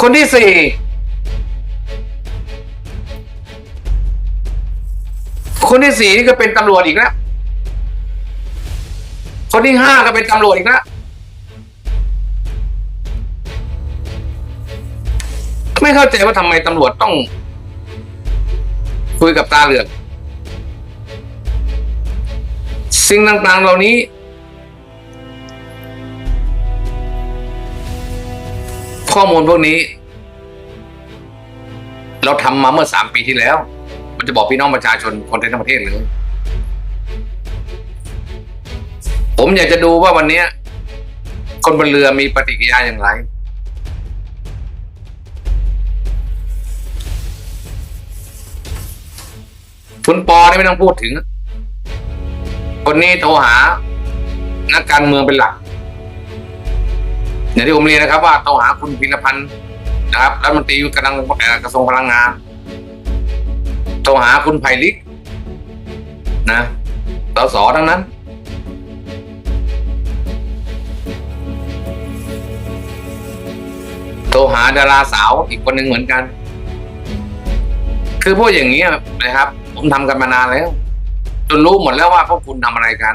คนที่สี่คนที่สี่นี่ก็เป็นตำรวจอีกแล้วคนที่ห้าก็เป็นตำรวจอีกแล้วไม่เข้าใจว่าทำไมตำรวจต้อง คุยกับตาเหลือก สิ่งต่างๆเหล่านี้ ข้อมูลพวกนี้ เราทำมาเมื่อสามปีที่แล้ว มันจะบอกพี่น้องประชาชนคนทั้งประเทศเลย ผมอยากจะดูว่าวันนี้คนบนเรือมีปฏิกิริยาอย่างไร คุณปอนี่ไม่ต้องพูดถึง คนนี้โทรหานักการเมืองเป็นหลัก อย่างที่ผมเรียนนะครับ ว่าโทรหาคุณพิรพันธ์นะครับรัฐมนตรีกำลังกระทรวงพลังงานโทรหาคุณไผ่ลิก นะสสทั้งนั้น โทรหาดาราสาวอีกคนหนึ่งเหมือนกัน คือพวกอย่างนี้นะครับ ผมทำกันมานานแล้ว จนรู้หมดแล้วว่าพวกคุณทำอะไรกัน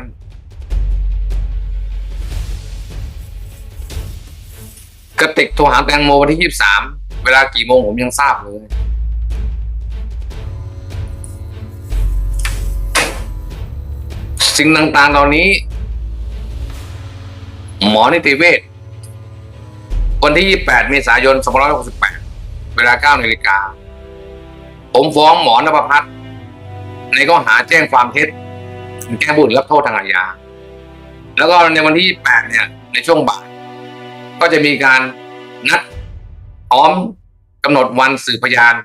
กระติกโทรหาแตงโมวันที่ยี่สิบสามเวลากี่โมงผมยังทราบเลยสิ่งต่างๆเหล่านี้ หมอนิติเวชวันที่ 28 เมษายน 2568 เวลา 9 นาฬิกา ผมฟ้องหมอนภพัฒน์ในข้อหาแจ้งความเท็จแก้บุญรับโทษทางอาญา แล้วก็ในวันที่ 28 เนี่ย ในช่วงบ่าย ก็จะมีการนัดพร้อมกำหนดวันสืบพยาน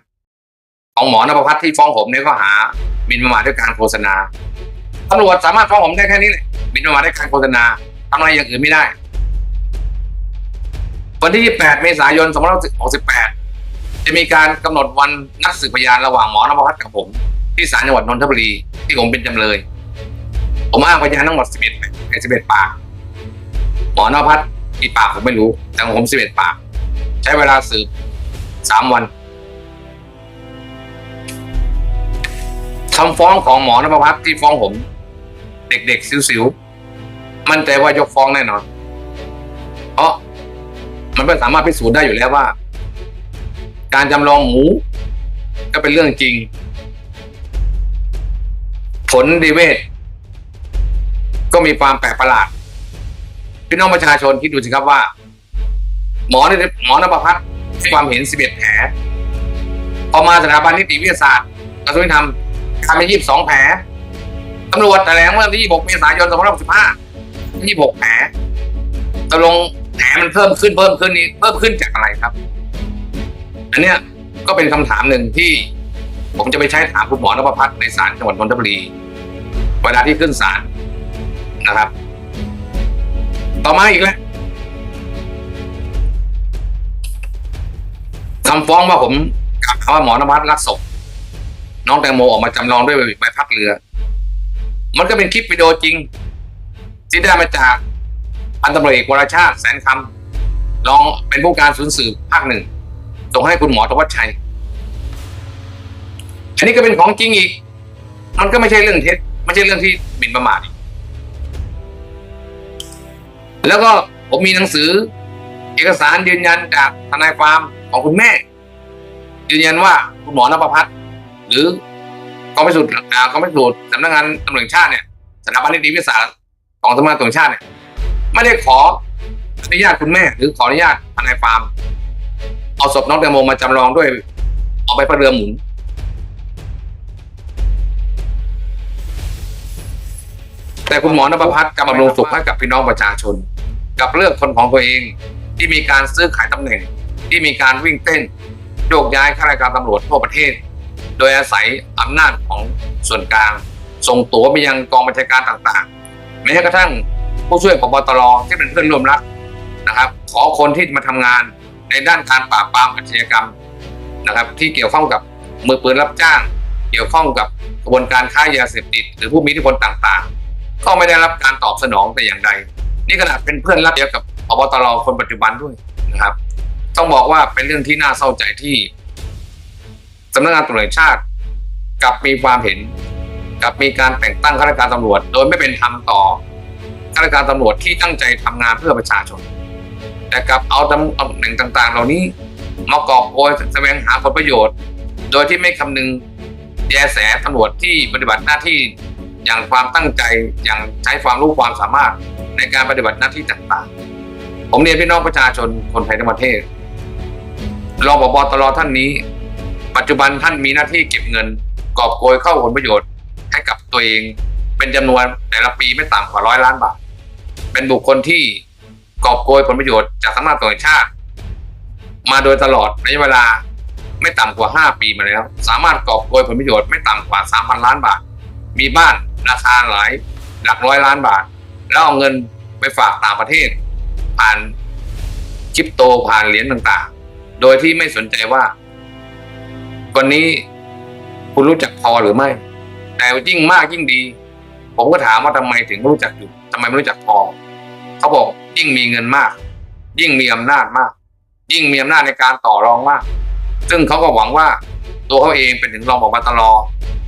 ของหมอนภพัฒน์ที่ฟ้องผมในข้อหามินประมาทด้วยการโฆษณาตำรวจสามารถฟ้องผมได้แค่นี้เลยมินประมาทด้วยการโฆษณาทำอะไรอย่างอื่นไม่ได้ วันที่ 28 เมษายน 2568 จะมีการกำหนดวันนัดสืบพยานระหว่างหมอนภพัฒน์กับผม ที่ศาลจังหวัดนนทบุรีที่ผมเป็นจำเลย ผมอ้างพยานทั้งหมด 11ป11 ปากหมอนภพัฒน์ กี่ปากผมไม่รู้ แต่ของผม11ปาก ใช้เวลาสืบ3วันคำฟ้องของหมอนภพัฒน์ที่ฟ้องผม เด็กๆสิวๆ มั่นใจว่ายกฟ้องแน่นอน เพราะมันไม่สามารถพิสูจน์ได้อยู่แล้วว่า การจำลองหมู ก็เป็นเรื่องจริง ผลดีเวทก็มีความแปลกประหลาด พี่น้องประชาชนคิดดูสิครับว่า หมอเนี่ยหมอนภพัฒน์ให้ความเห็น 11 แผลพอมาสถาบันนิติวิทยาศาสตร์กระทรวงยุติธรรมทำไป22 แผลตำรวจแถลงเมื่อวันที่ 26 เมษายน 2565 26 แผลตกลงแผลมันเพิ่มขึ้นเพิ่มขึ้นนี้เพิ่มขึ้นจากอะไรครับ อันเนี้ยก็เป็นคำถามหนึ่งที่ ผมจะไปใช้ถามคุณหมอนพพัฒน์ในศาลจังหวัดนนทบุรีเวลาที่ขึ้นศาลนะครับ ต่อมาอีกแล้วคำฟ้องว่าผมกล่าวหาว่าหมอนภัสรักศพน้องแตงโมออกมาจำลองด้วยใบพัดเรือ มันก็เป็นคลิปวิดีโอจริง ที่ได้มาจากพันตำรวจเอกวรชาติแสนคำรองเป็นผู้การศูนย์สืบภาคหนึ่งส่งให้คุณหมอธวัชชัย อันนี้ก็เป็นของจริงอีก มันก็ไม่ใช่เรื่องเท็จไม่ใช่เรื่องที่หมิ่นประมาทอีก แล้วก็ผมมีหนังสือ เอกสารยืนยันจากทนายความของคุณแม่ ยืนยันว่าคุณหมอนภพัฒน์หรือกองพิสูจน์อ่ากองพิสูจน์สำนักงานตำรวจแห่งชาติเนี่ยสถาบันนิติวิทยาศาสตร์ของสำนักงานตำรวจแห่งชาติเนี่ยไม่ได้ขออนุญาตคุณแม่ หรือขออนุญาตทนายความเอาศพน้องแตงโมมาจำลองด้วยเอาไปพระเรือหมุนแต่คุณหมอนภพัฒน์กำลังลงสุขให้กับพี่น้องประชาชน กับเลือกคนของตัวเอง ที่มีการซื้อขายตำแหน่ง ที่มีการวิ่งเต้นโยกย้ายข้าราชการตำรวจทั่วประเทศ โดยอาศัยอำนาจของส่วนกลาง ส่งตั๋วไปยังกองบัญชาการต่างๆ แม้กระทั่งผู้ช่วยพบตรที่เป็นเพื่อนร่วมรัฐนะครับ ขอคนที่มาทำงานในด้านการปราบปรามอาชญากรรมนะครับ ที่เกี่ยวข้องกับมือปืนรับจ้าง เกี่ยวข้องกับกระบวนการค้ายาเสพติด หรือผู้มีอิทธิพลต่างๆ ก็ไม่ได้รับการตอบสนองแต่อย่างใด นี่ขนาดเป็นเพื่อนรักเดียวกับพบตรคนปัจจุบันด้วยนะครับ ต้องบอกว่าเป็นเรื่องที่น่าเศร้าใจที่สำนักงานตำรวจแห่งชาติกลับมีความเห็นกับมีการแต่งตั้งข้าราชการตำรวจ โดยไม่เป็นธรรมต่อข้าราชการตำรวจที่ตั้งใจทำงานเพื่อประชาชน แต่กลับเอาตำแหน่งต่าง ๆ เหล่านี้มากอบโกยแสวงหาผลประโยชน์ โดยที่ไม่คำนึงแยแสตำรวจที่ปฏิบัติหน้าที่ อย่างความตั้งใจอย่างใช้ความรู้ความสามารถในการปฏิบัติหน้าที่ต่างๆ ผมเรียนพี่น้องประชาชนคนไทยทั้งประเทศรองผบตรท่านนี้ ปัจจุบันท่านมีหน้าที่เก็บเงิน กอบโกยเข้าผลประโยชน์ให้กับตัวเอง เป็นจำนวนแต่ละปีไม่ต่ำกว่าร้อยล้านบาท เป็นบุคคลที่กอบโกยผลประโยชน์จากสำนักงาตำรวจแห่งชาติ มาโดยตลอดระยะเวลาไม่ต่ำกว่า 5 ปีมาแล้ว สามารถกอบโกยผลประโยชน์ไม่ต่ำกว่า 3,000 ล้านบาท มีบ้าน ราคาหลายหลักร้อยล้านบาท แล้วเอาเงินไปฝากต่างประเทศ ผ่านคริปโตผ่านเหรียญต่างๆ โดยที่ไม่สนใจว่า วันนี้คุณรู้จักพอหรือไม่ แต่ยิ่งมากยิ่งดี ผมก็ถามว่าทำไมถึงรู้จักอยู่ทำไมไม่รู้จักพอ เขาบอกยิ่งมีเงินมาก ยิ่งมีอำนาจมาก ยิ่งมีอำนาจในการต่อรองมาก ซึ่งเขาก็หวังว่าตัวเขาเองเป็นถึงรองผบตร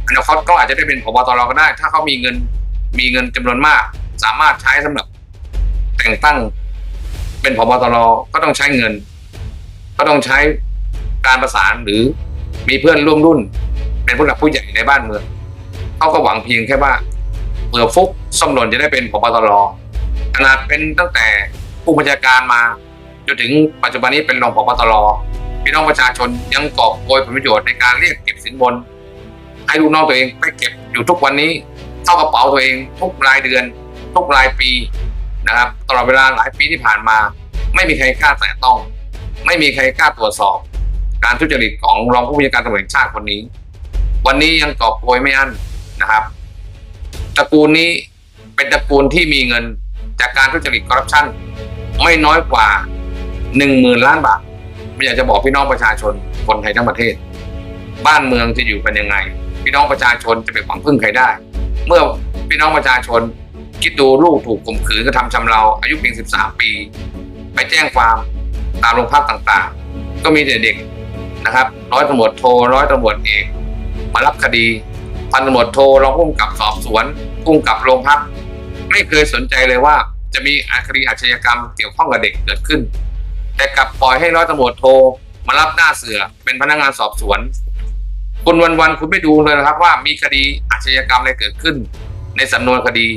อนาคตก็อาจจะได้เป็นผบตรก็ได้ ถ้าเขามีเงินมีเงินจำนวนมาก สามารถใช้สำหรับแต่งตั้ง เป็นผบตรก็ต้องใช้เงิน ก็ต้องใช้การประสานหรือมีเพื่อนร่วมรุ่น เป็นผู้หลักผู้ใหญ่ในบ้านเมืองเขาก็หวังเพียงแค่ว่าเผื่อฟุกส้มหล่นจะได้เป็นผบตรขนาดเป็นตั้งแต่ผู้บัญชาการมาจนถึงปัจจุบันนี้เป็นรองผบตรพี่น้องประชาชนยังกอบโกยผลประโยชน์ในการเรียกเก็บสินบน ให้ลูกน้องตัวเองไปเก็บอยู่ทุกวันนี้เข้ากระเป๋าตัวเอง ทุกรายเดือน ทุกรายปีนะครับตลอดเวลาหลายปีที่ผ่านมา ไม่มีใครกล้าแตะต้อง ไม่มีใครกล้าตรวจสอบ การทุจริตของรองผู้บัญชาการตำรวจแห่งชาติคนนี้ วันนี้ยังกอบโกยไม่อั้นนะครับตระกูลนี้เป็นตระกูลที่มีเงินจากการทุจริตคอร์รัปชันไม่น้อยกว่าหนึ่งหมื่นล้านบาทไม่อยากจะบอกพี่น้องประชาชนคนไทยทั้งประเทศ บ้านเมืองจะอยู่กันยังไง พี่น้องประชาชนจะไปหวังพึ่งใครได้ เมื่อพี่น้องประชาชน คิดดูลูกถูกข่มขืนกระทำชำเราอายุเพียง 13 ปี ไปแจ้งความตามโรงพักต่างๆ ก็มีแต่เด็กนะครับ ร้อยตำรวจโทร้อยตำรวจเอกมารับคดีพันตำรวจโทรองผู้กำกับสอบสวนผู้กำกับโรงพัก ไม่เคยสนใจเลยว่าจะมีคดีอาชญากรรมเกี่ยวข้องกับเด็กเกิดขึ้น แต่กลับปล่อยให้ร้อยตำรวจโทรมารับหน้าเสือเป็นพนักงานสอบสวน คุณวันๆคุณไม่ดูเลยนะครับ ว่ามีคดีอาชญากรรมอะไรเกิดขึ้น ในสำนวนคดี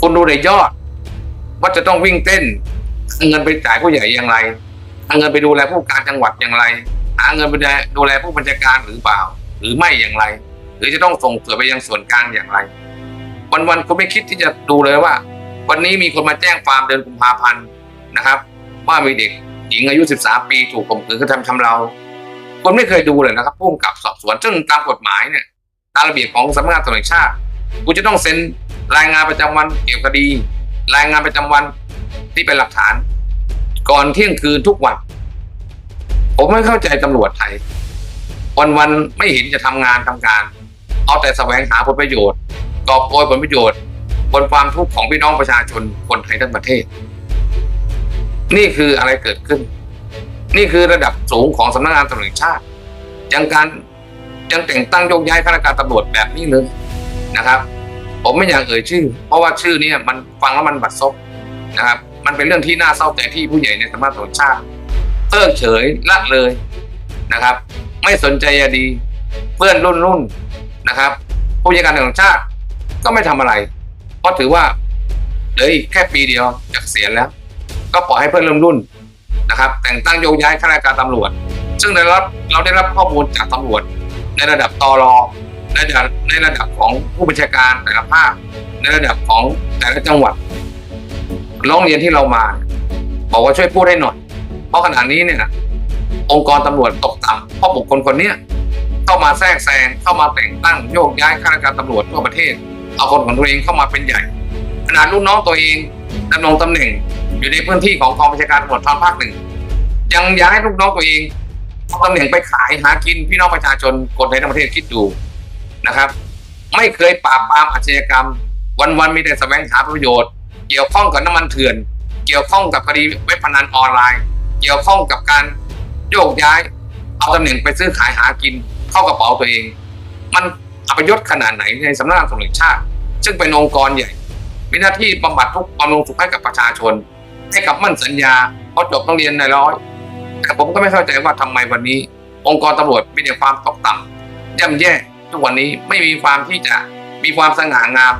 คุณดูในยอด ว่าจะต้องวิ่งเต้นเอาเงินไปจ่ายผู้ใหญ่อย่างไรเอาเงินไปดูแลผู้การจังหวัดอย่างไร หาเงินไปดูแลผู้บัญชาการหรือเปล่า หรือไม่อย่างไร หรือจะต้องส่งเสือไปยังส่วนกลางอย่างไร วันๆคุณไม่คิดที่จะดูเลยว่า วันนี้มีคนมาแจ้งความเดือนกุมภาพันธ์นะครับ ว่ามีเด็กหญิงอายุ 13 ปีถูกข่มขืนกระทำชำเรา คุณไม่เคยดูเลยนะครับผู้กำกับสอบสวนซึ่งตามกฎหมายเนี่ยตามระเบียบของสำนักงานตำรวจแห่งชาติคุณจะต้องเซ็นรายงานประจำวันเกี่ยวกับคดี รายงานประจำวันที่เป็นหลักฐาน ก่อนเที่ยงคืนทุกวัน ผมไม่เข้าใจตำรวจไทย วันๆไม่เห็นจะทำงานทำการ เอาแต่แสวงหาผลประโยชน์กอบโกยผลประโยชน์ บนความทุกข์ของพี่น้องประชาชนคนไทยทั้งประเทศ นี่คืออะไรเกิดขึ้น นี่คือระดับสูงของสำนักงานตำรวจแห่งชาติยังการยังแต่งตั้งโยกย้ายข้าราชการตำรวจแบบนี้เลยนะครับ ผมไม่อยากเอ่ยชื่อ เพราะว่าชื่อเนี้มันฟังแล้วมันบัดซบนะครับ มันเป็นเรื่องที่น่าเศร้าใจที่ผู้ใหญ่ในสำนักงานตำรวจชาติเพิกเฉยละเลยนะครับ ไม่สนใจดีเพื่อนรุ่นรุ่นนะครับผู้จัดการตำรวจแห่งชาติก็ไม่ทำอะไร เพราะถือว่าเหลืออีกแค่ปีเดียวจากเกษียณแล้ว ก็ปล่อยให้เพื่อนรุ่นรุ่น นะครับ แต่งตั้งโยกย้ายข้าราชการตำรวจ ซึ่งได้รับเราได้รับข้อมูลจากตำรวจ ในระดับตรในระดับในระดับของผู้บัญชาการแต่ละภาคในระดับของแต่ละจังหวัดร้องเรียนที่เรามา บอกว่าช่วยพูดให้หน่อย เพราะขณะนี้เนี่ยองค์กรตำรวจตกต่ำเพราะบุคคลคนนี้เข้ามาแทรกแซงเข้ามาแต่งตั้งโยกย้ายข้าราชการตำรวจทั่วประเทศ เอาคนของตัวเองเข้ามาเป็นใหญ่ขนาดลูกน้องตัวเองดำรงตำแหน่ง อยู่ในพื้นที่ของกองบัญชาการตำรวจทางภาคหนึ่งยังย้ายลูกน้องตัวเองเอาตำแหน่งไปขายหากินพี่น้องประชาชนคนไทยทั้งประเทศคิดดูนะครับ ไม่เคยปราบปรามอาชญากรรม วันๆมีแต่แสวงหาประโยชน์ เกี่ยวข้องกับน้ำมันเถื่อน เกี่ยวข้องกับคดีเว็บพนันออนไลน์ เกี่ยวข้องกับการโยกย้าย เอาตำแหน่งไปซื้อขายหากิน เข้ากระเป๋าตัวเอง มันอัปยศขนาดไหนในสำนักงานตำรวจชาติ ซึ่งเป็นองค์กรใหญ่มีหน้าที่บำบัดทุกข์บำรุงสุขให้กับประชาชน ให้กับมั่นสัญญาเพราจบต้องเรียนนายร้อย แต่ผมก็ไม่เข้าใจว่าทำไมวันนี้ องค์กรตำรวจมีแต่ความตกต่ำย่ำแย่ทุกวันนี้ไม่มีความที่จะมีความสง่างาม